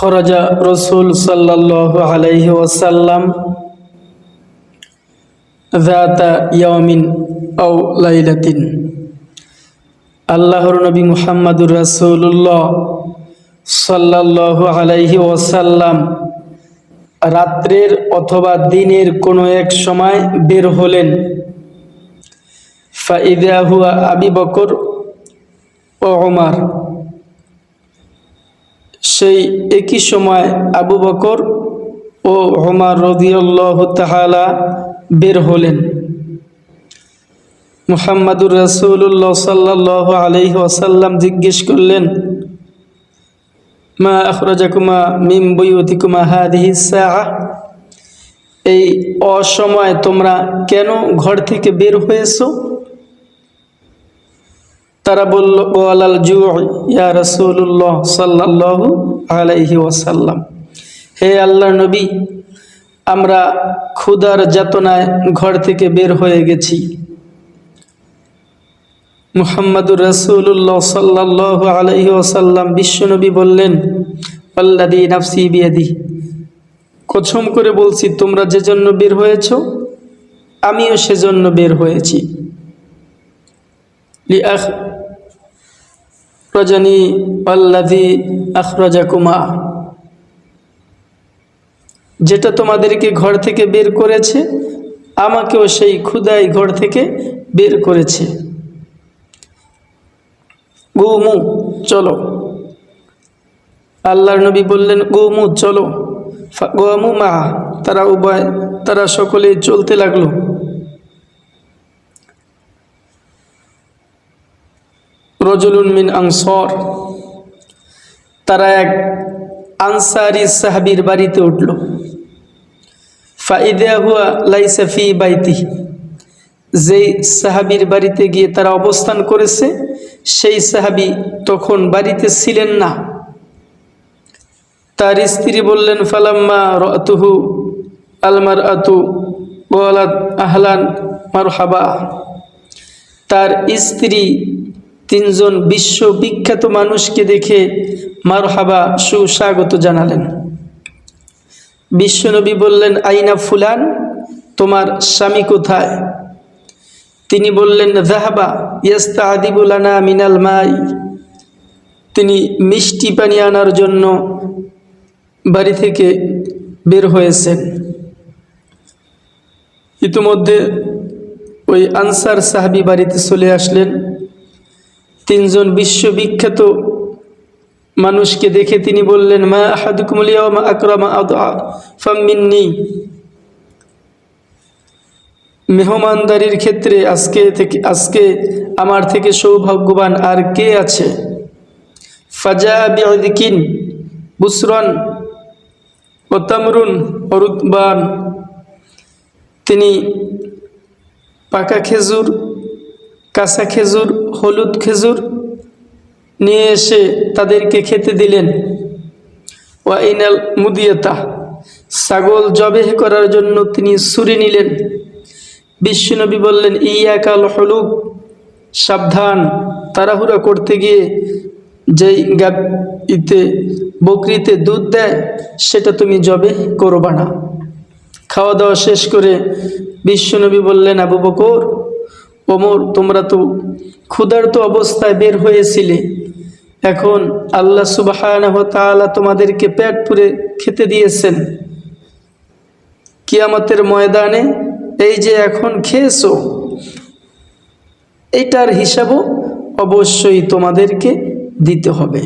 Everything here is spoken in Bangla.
খরজা রসুল সাল্লাহ আলাইহি ওয়াসাল্লাম ইয়ামিন ও লাইলাতিন। আল্লাহর নবী মুহাম্মাদুর রাসূলুল্লাহ সাল্লাহ আলাইহি ওয়াসাল্লাম রাত্রের অথবা দিনের কোনো এক সময় বের হলেন। ফাইদাহুয়া আবি বকর ও ওমার সেই একই সময় আবু বকর ও ওমর রদিয়াল্লাহ তাহালা বের হলেন। মুহাম্মাদুর রাসূলুল্লাহ সাল্লাহ আলাইহি ওয়াসাল্লাম জিজ্ঞেস করলেন, মা আখরাজাকুমা মিম বুয়ুতিকুমা হাদিহি সাআ এই অসময় তোমরা কেন ঘর থেকে বের হয়েছো? তারা বলল জু ইয়া রাসূলুল্লাহ সাল্লাল্লাহু আলাইহি ওয়াসাল্লাম, হে আল্লাহর নবী, আমরা ক্ষুধার যাতনায় ঘর থেকে বের হয়ে গেছি। মুহাম্মাদুর রাসূলুল্লাহ সাল্লাল্লাহু আলাইহি ওয়াসাল্লাম বিশ্বনবী বললেন আল্লাদি নাফসি বিয়াদি কসম করে বলছি, তোমরা যে জন্য বের হয়েছ, আমিও সেজন্য বের হয়েছি। লিআখ রজনী আল্লাদি যেটা তোমাদেরকে ঘর থেকে বের করেছে, আমাকেও সেই ক্ষুদাই ঘর থেকে বের করেছে। গুমু, চলো। আল্লাহর নবী বললেন, গুমু, চলো। গোয়ামু মা তারা উভয়, তারা সকলেই চলতে লাগল। রজুলুন মিন আনসর। তারা এক আনসারি সাহাবির বাড়িতে উঠল। ফাইদা হুয়া লাইসাফি বাইতি যেই সাহাবির বাড়িতে গিয়ে তারা অবস্থান করেছে, সেই সাহাবি তখন বাড়িতে ছিলেন না। তার স্ত্রী বললেন, ফালাম্মা রতুহু আলমার আতু ওয়ালাদ আহলান মারহাবা। তার স্ত্রী তিনজন বিশ্ববিখ্যাত মানুষকে দেখে মারহাবা সুস্বাগত জানালেন। বিশ্বনবী বললেন, আইনা ফুলান? তোমার স্বামী কোথায়? তিনি বললেন জাহাবা ইয়াস্তা আদিবুলানা মিনাল মাই। তিনি মিষ্টি পানি আনার জন্য বাড়ি থেকে বের হয়েছেন। ইতিমধ্যে ওই আনসার সাহাবি বাড়িতে চলে আসলেন। তিনজন বিশ্ববিখ্যাত মানুষকে দেখে তিনি বললেন, মা মা মেহমানদারির ক্ষেত্রে আজকে থেকে, আজকে আমার থেকে সৌভাগ্যবান আর কে আছে? ফাজা বিদিকিন বুসরন ও তামরুন অরুদবান তিনি পাকা খেজুর, কাঁচা খেজুর হলুদ খেজুর নিয়ে এসে তাদেরকে খেতে দিলেন। ওয়াইনাল মুদিয়তা, ছাগল জবেহ করার জন্য তিনি সুরি নিলেন। বিশ্বনবী বললেন ইয়াকাল হলুক সাবধান, তাড়াহুড়া করতে গিয়ে যেই ইতে বকরিতে দুধ দেয়, সেটা তুমি জবে করবা না। খাওয়া দাওয়া শেষ করে বিশ্বনবী বললেন, আবু বকর ওমর, তোমরা তো ক্ষুধার্ত অবস্থায় বের হয়েছিলে। এখন আল্লাহ সুবাহ তোমাদেরকে পেট পুরে খেতে দিয়েছেন। কিয়ামতের ময়দানে এই যে এখন খেয়েছো এটার হিসাবও অবশ্যই তোমাদেরকে দিতে হবে।